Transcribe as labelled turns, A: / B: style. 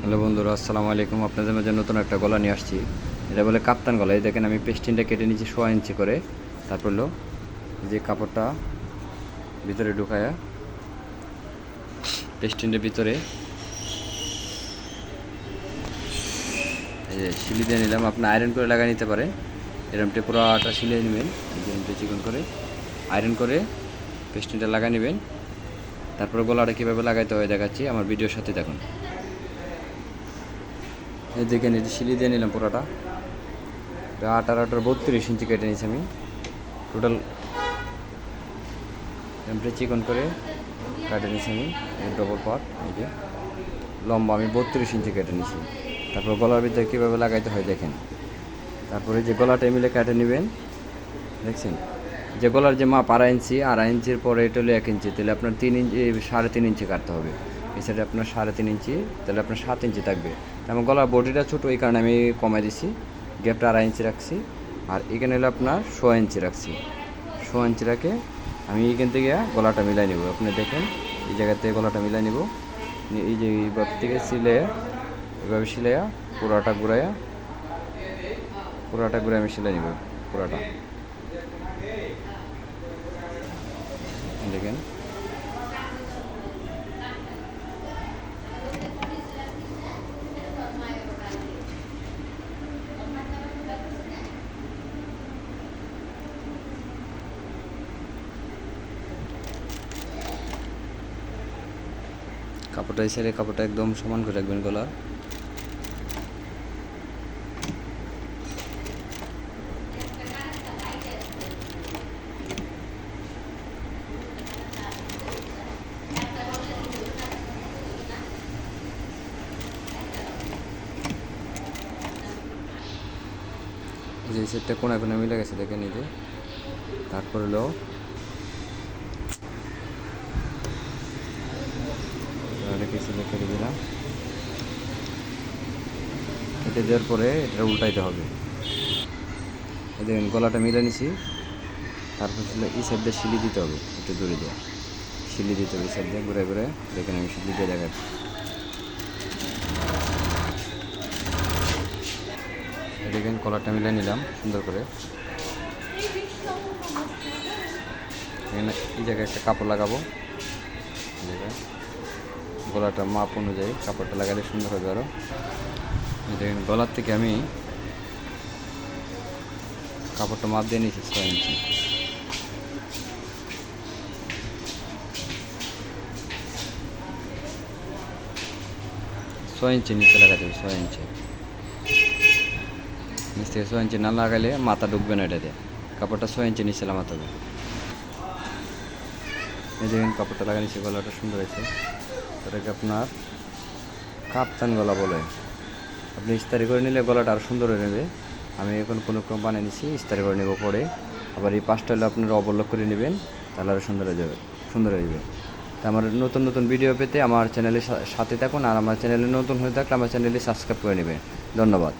A: Hello বন্ধুরা, আসসালামু আলাইকুম। আপনাদের মাঝে নতুন একটা গলা নিয়ে আসছি, এটা বলে কাপ্তান গলা। এই দেখেন আমি পেস্টিনটা কেটে নিয়েছি সোয়া ইঞ্চি করে। তারপর হলো যে কাপড়টা ভিতরে ঢুকায়া পেস্টিনের ভিতরে এই সিলি দিয়ে নিলাম। আপনি আয়রন করে লাগাই নিতে পারেন। এরমটা পুরোটা সিলিয়ে নেবেন, এই যে এরমটা চিকন করে আয়রন করে পেস্টিনটা লাগাই নেবেন। তারপরে গলাটা কীভাবে লাগাইতে হয় দেখাচ্ছি। আমার ভিডিওর সাথে দেখুন দেখেন এটি সিলি দিয়ে নিলাম পুরোটা। এটা আঠারো আঠারো বত্রিশ ইঞ্চি কেটে নিয়েছি আমি। টোটাল এমটা চিকন করে কেটে নিয়েছি আমি ডবল পার্ট এই যে লম্বা আমি বত্রিশ ইঞ্চি কেটে নিয়েছি। তারপর গলার ভিতরে কীভাবে লাগাইতে হয় দেখেন। তারপরে যে গলাটা মিলে কেটে নেবেন, দেখছেন? যে গলার যে মাপ আড়াই ইঞ্চি, আড়াই ইঞ্চির পরে এটা হলো এক ইঞ্চি, তাহলে আপনার তিন ইঞ্চি, সাড়ে তিন ইঞ্চি কাটতে হবে। এই সাইডে আপনার সাড়ে তিন ইঞ্চি, তাহলে আপনার সাত ইঞ্চি থাকবে। আমার গলার বডিটা ছোটো, এই কারণে আমি কমাই দিছি। গ্যাপটা আড়াই ইঞ্চি রাখছি। আর এখানে হলো আপনার ছ ইঞ্চি রাখছি। ছ ইঞ্চি রাখে আমি এখান থেকে গলাটা মিলাই নেব। আপনি দেখেন, এই জায়গা থেকে গলাটা মিলাই নেব। এই যে এইবার থেকে সিলে, এভাবে সিলাইয়া পুরাটা ঘুরাইয়া, পুরাটা ঘুরে আমি সিলাই নিব, পুরাটা। দেখেন। কাপড়টা সাইডে কাপড়টা একদম সমান করে রাখবেন গলার। যে সেটটা কোনায় কোনায় মিলে গেছে দেখে নিজে তারপর হলো রেখেছি কেটে দিলাম। কেটে দেওয়ার পরে এটা উল্টাইতে হবে। দেখেন, গলাটা মিলে নিছি। তারপর ছিল এই সাইড শিলি দিতে হবে, একটু দূরে দিয়ে। শিলি দিতে হবে এই সাইড ঘুরে ঘুরে। দেখেন আমি শিলি দিয়ে দেখাচ্ছি। দেখেন কলারটা মিলে নিলাম, সুন্দর করে। এই জায়গায় একটা কাপড় লাগাবো। গলাটা মাপ অনুযায়ী কাপড়টা লাগালে সুন্দর হবে আরও দেখেন, গলার থেকে আমি কাপড়টা মাপ দিয়ে নিয়েছি ছয় ইঞ্চি। ছয় ইঞ্চি নিচে লাগাতে হবে, ছয় ইঞ্চি। নিচ থেকে ছয় ইঞ্চি না লাগালে মাথা ঢুকবে না এটাতে। কাপড়টা ছয় ইঞ্চি নিচে লাগাতে হবে। এই দেখেন, কাপড়টা লাগা নিচে গলাটা সুন্দর হয়েছে। এটাকে আপনার কাপ্তান গলা বলে। আপনি ইস্তারি করে নিলে গলাটা আরও সুন্দর হয়ে নেবে। আমি এখন কোনো রকম বানিয়ে নিছি, ইস্তারি করে নেব পরে। আবার এই পাঁচটা হলে আপনারা অবলক করে নেবেন, তাহলে আরও সুন্দর হয়ে যাবে, সুন্দর হয়ে যাবে। তা আমার নতুন নতুন ভিডিও পেতে আমার চ্যানেলে সাথে থাকুন, আর আমার চ্যানেলে নতুন হয়ে থাকলে আমার চ্যানেলে সাবস্ক্রাইব করে নেবেন। ধন্যবাদ।